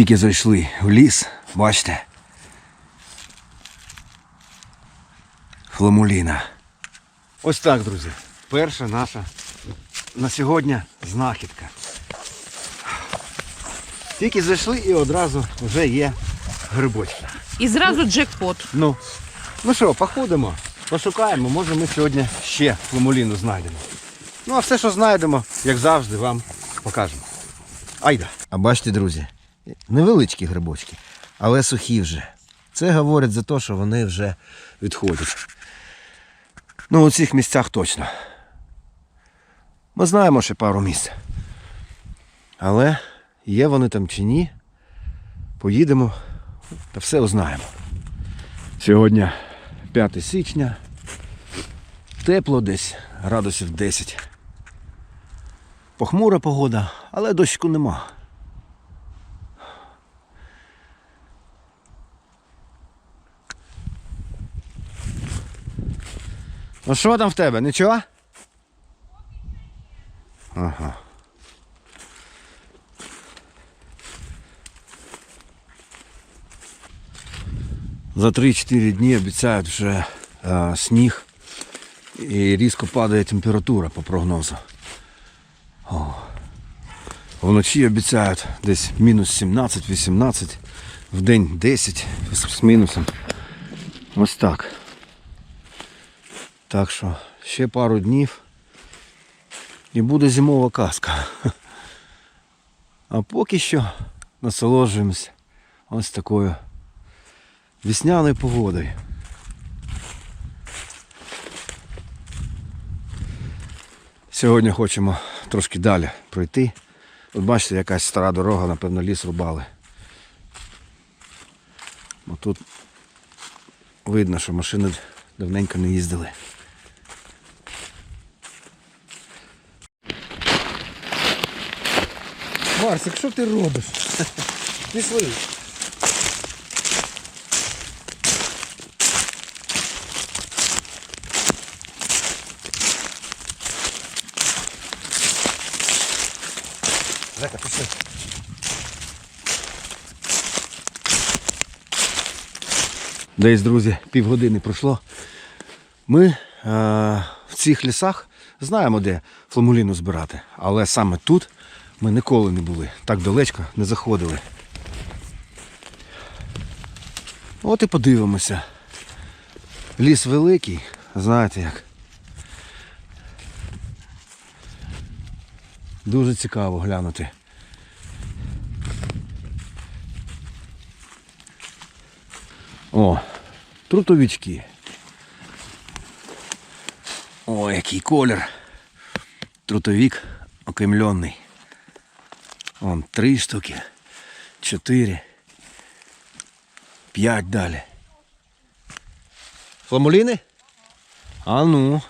Тільки зайшли в ліс, бачите. Фламуліна. Ось так, друзі. Перша наша на сьогодні знахідка. Тільки зайшли і одразу вже є грибочки. І зразу джекпот. Ну, ну що, походимо, пошукаємо, може ми сьогодні ще фламуліну знайдемо. Ну, а все, що знайдемо, як завжди, вам покажемо. Айда. А бачите, друзі, невеличкі грибочки, але сухі вже. Це говорить за те, що вони вже відходять. Ну, у цих місцях точно. Ми знаємо ще пару місць. Але є вони там чи ні, поїдемо та все узнаємо. Сьогодні 5 січня. Тепло десь, градусів 10. Похмура погода, але дощику нема. Ну що там в тебе? Нічого? Ага. За 3-4 дні обіцяють вже е, сніг і різко падає температура по прогнозу. О. Вночі обіцяють десь мінус 17-18, в день 10 з мінусом. Ось так. Так що ще пару днів і буде зимова казка. А поки що насолоджуємося ось такою весняною погодою. Сьогодні хочемо трошки далі пройти. От бачите, якась стара дорога, напевно, ліс рубали. Бо тут видно, що машини давненько не їздили. Марсик, що ти робиш? Пішли. Жека, пішли. Десь, друзі, півгодини пройшло. Ми е, в цих лісах знаємо, де фламуліну збирати, але саме тут ми ніколи не були. Так далечко не заходили. От і подивимося. Ліс великий, знаєте як. Дуже цікаво глянути. О, трутовички. О, який колір. Трутовик окремлений. Вон три штуки, чотири, п'ять далі. Фламуліни? А ну.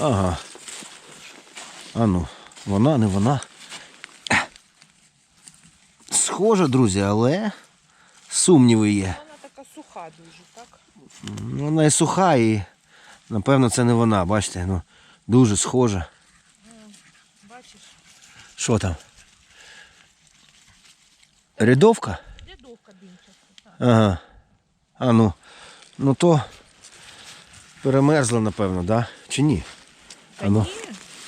Ага. А ну, вона, не вона. Схоже, друзі, але сумніви є. Суха дуже, так? Ну, Вона і суха і, напевно, це не вона, бачите, ну, дуже схожа. Бачиш? Що там? Рядовка? Рядовка димчаста. Ага. А ну. Ну то перемерзла, напевно, да? Чи ні? Та А ну.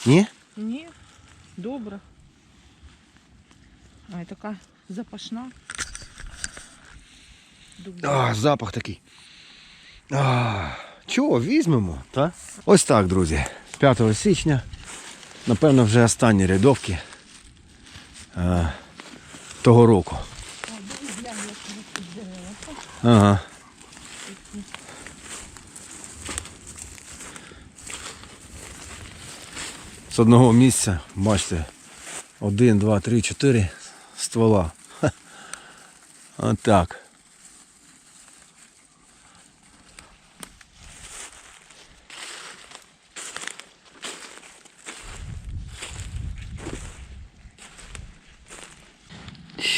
ні, Ні? ні, добре. Ай, така запашна. А, запах такий. А, чого, візьмемо, так? Ось так, друзі. 5 січня. Напевно, вже останні рядовки а, того року. Ага. З одного місця, бачите, один, два, три, чотири ствола. Отак.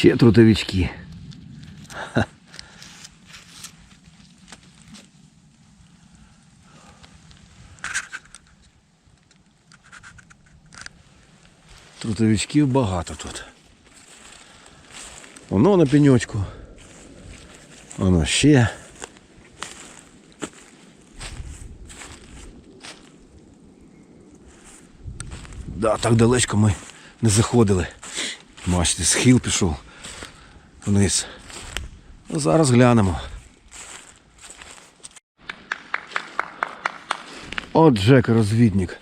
Ще трутовички. Трутовичків багато тут. Воно на пеньочку. Воно ще. Да, так далечко ми не заходили. Бачите, схил пішов вниз. Ну, Зараз глянемо. От Жека розвідник.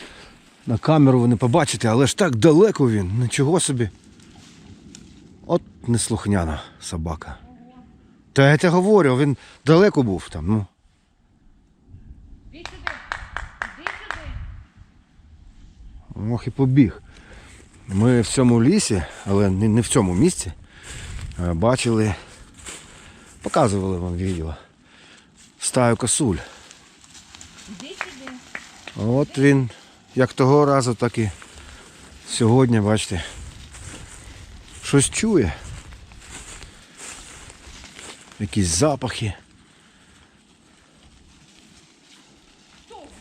На камеру ви не побачите, але ж так далеко він. Нічого собі. От неслухняна собака. Та я тебе говорю, він далеко був там. Ну. Ох і побіг. Ми в цьому лісі, але не, в цьому місці, бачили, показували вам відео. Стаю косуль. От він, як того разу, так і сьогодні, бачите, щось чує. Якісь запахи.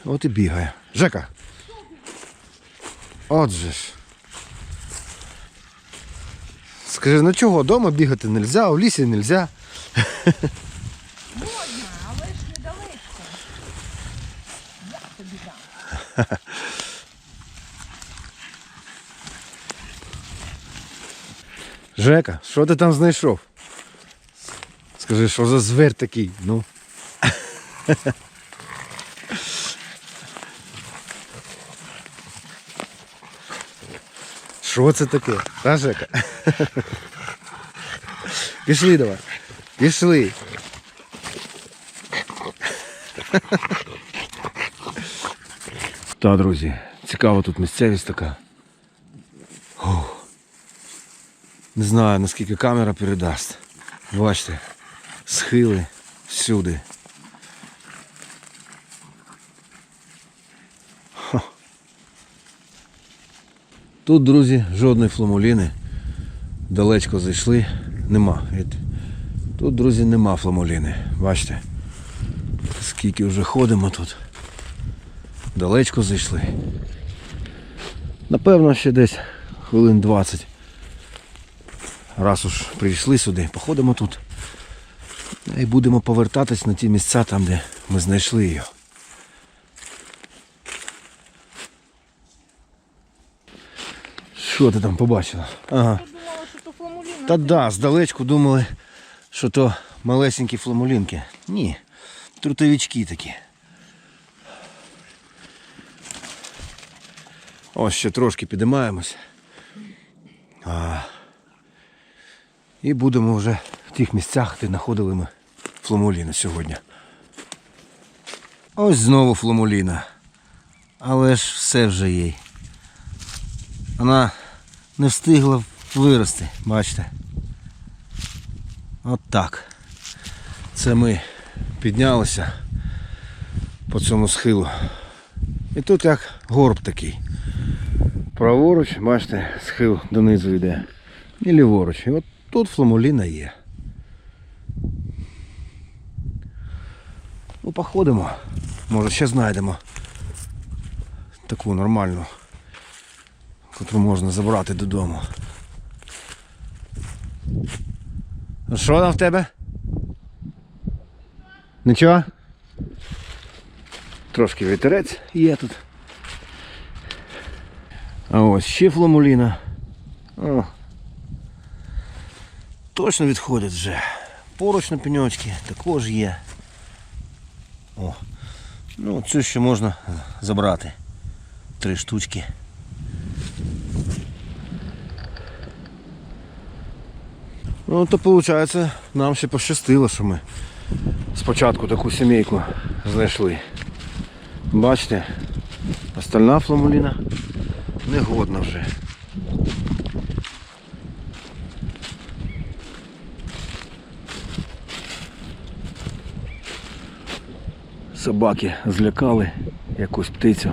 От і бігає. Жека. От же ж. Скажи, ну чого, вдома бігати не можна, в лісі не можна. Можна, але ж недалечко. Я тобі дам. Жека, що ти там знайшов? Скажи, що за звір такий? Ну. Що це таке? Та, Жека? Пішли давай. Пішли. Та, друзі, цікава тут місцевість така. Не знаю, наскільки камера передасть. Бачите, схили всюди. Тут, друзі, жодної фламуліни. Далечко зайшли. Нема. Тут, друзі, нема фламуліни. Бачите? Скільки вже ходимо тут. Далечко зайшли. Напевно, ще десь хвилин 20 раз уж прийшли сюди, походимо тут. І будемо повертатись на ті місця там, де ми знайшли її. Що ти там побачила? Ага. Думала, що то фламуліна. Та да, здалечку думали, що то малесенькі фламулінки. Ні, трутовички такі. Ось ще трошки підіймаємось. А, і будемо вже в тих місцях, де знаходили ми фламуліну сьогодні. Ось знову фламуліна. Але ж все вже їй. Вона не встигла вирости, бачите. От так. Це ми піднялися по цьому схилу. І тут як горб такий. Праворуч, бачите, схил донизу йде. І ліворуч. І от тут фламуліна є. Ну, походимо. Може ще знайдемо таку нормальну, котру можна забрати додому. Ну що там в тебе? Нічого? Трошки вітерець є тут. А ось ще фламуліна. О. Точно відходять вже. Поруч на пеньочки також є. О. Ну, цю ще можна забрати. Три штучки. Ну, то виходить, нам ще пощастило, що ми спочатку таку сімейку знайшли. Бачите, остальна фламуліна негодна вже. Собаки злякали якусь птицю.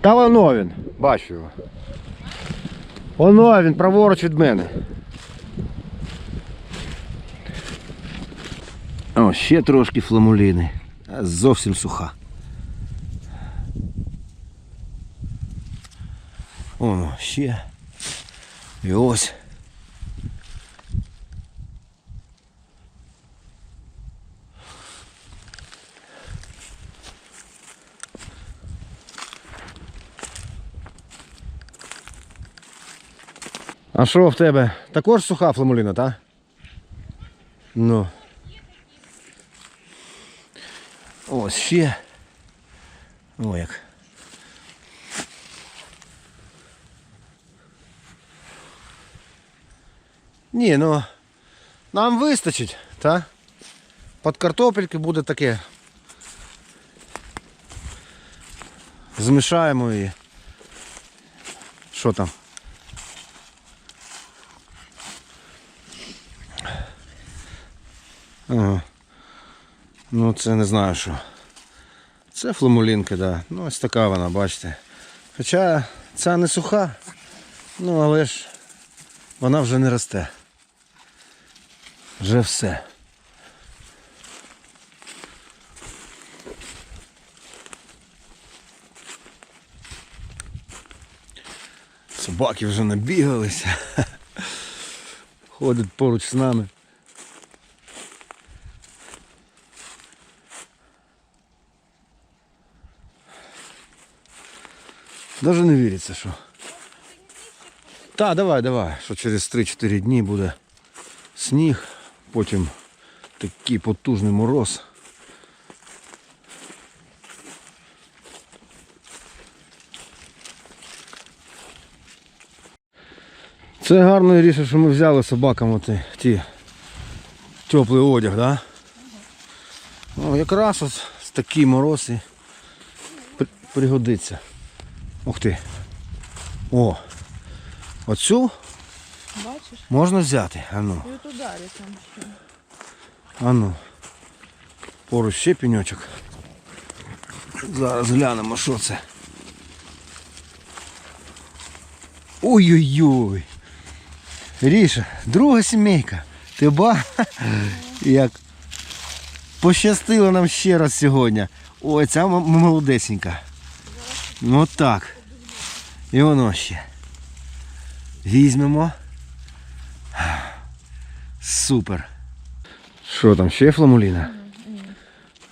Та воно він, бачу його. Воно він праворуч від мене. ще трошки фламуліни. А Зовсім суха. Воно ще. І ось. А що в тебе? Також суха фламуліна, так? Ну. Ось ще. О як. Ні, ну нам вистачить, так? Під картопельки буде таке. Змішаємо її. Що там? Ага. Ну це не знаю що. Це фламулінка, да. Ну ось така вона, бачите. Хоча ця не суха, ну але ж вона вже не росте. Вже все. Собаки вже набігалися. Ходять поруч з нами. Даже не віриться, що. Та, давай, давай, що через 3-4 дні буде сніг, потім такий потужний мороз. Це гарно рішення, що ми взяли собакам оті, ті теплий одяг, да? Ну, якраз ось такий мороз і пригодиться. Ух ти. О! Оцю Бачиш? можна взяти. Ану, І от ударі там ще. ану. Поруч ще пеньочок. Зараз глянемо, що це. Ой-ой-ой. Ріша, друга сімейка. Ти ба? Як пощастило нам ще раз сьогодні. Ой, ця молодесенька. Ну так. І воно ще. Візьмемо. Супер. Що там, ще фламуліна?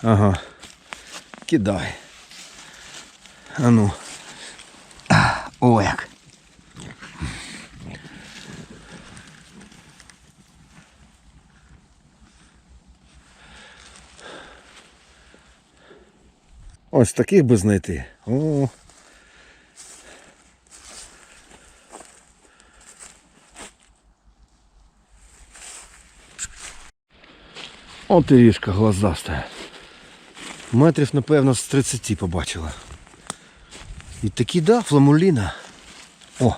Ага. Кидай. А ну. О, як. Ось таких би знайти. О. От і ріжка глазаста. Метрів, напевно, з 30 побачила. І такі, да, фламуліна. О.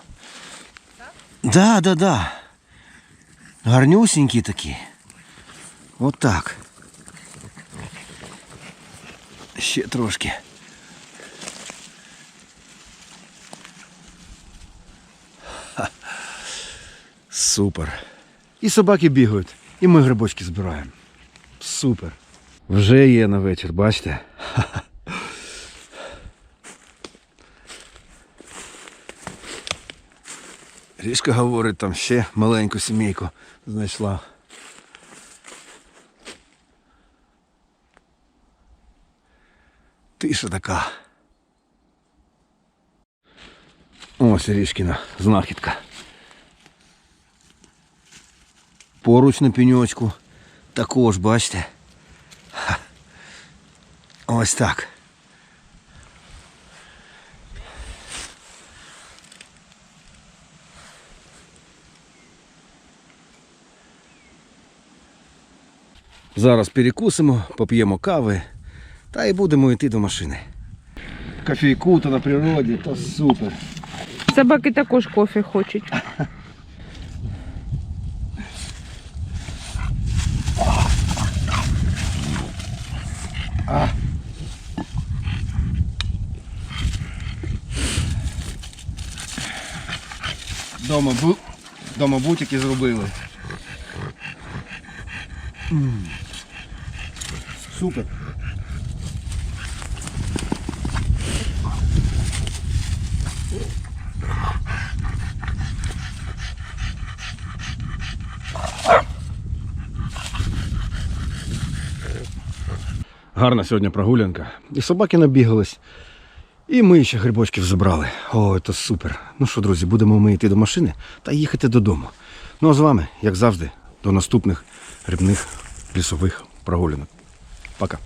Да, да, да. Гарнюсінькі такі. От. Ще трошки. Ха. Супер. І собаки бігають, і ми грибочки збираємо. Супер. Вже є на вечір, бачите? Річка говорить, там ще маленьку сімейку знайшла. Тиша така. Ось річкіна знахідка. Поруч на пеньочку. Також, бачите. Ось так. Зараз перекусимо, поп'ємо кави та і будемо йти до машини. Кофейку то на природі, то супер. Собаки також кофе хочуть. Дома, бу... Дома бутики зробили. Супер. Гарна сьогодні прогулянка. І собаки набігались. І ми ще грибочків забрали. О, це супер. Ну що, друзі, будемо ми йти до машини та їхати додому. Ну а з вами, як завжди, до наступних грибних лісових прогулянок. Пока.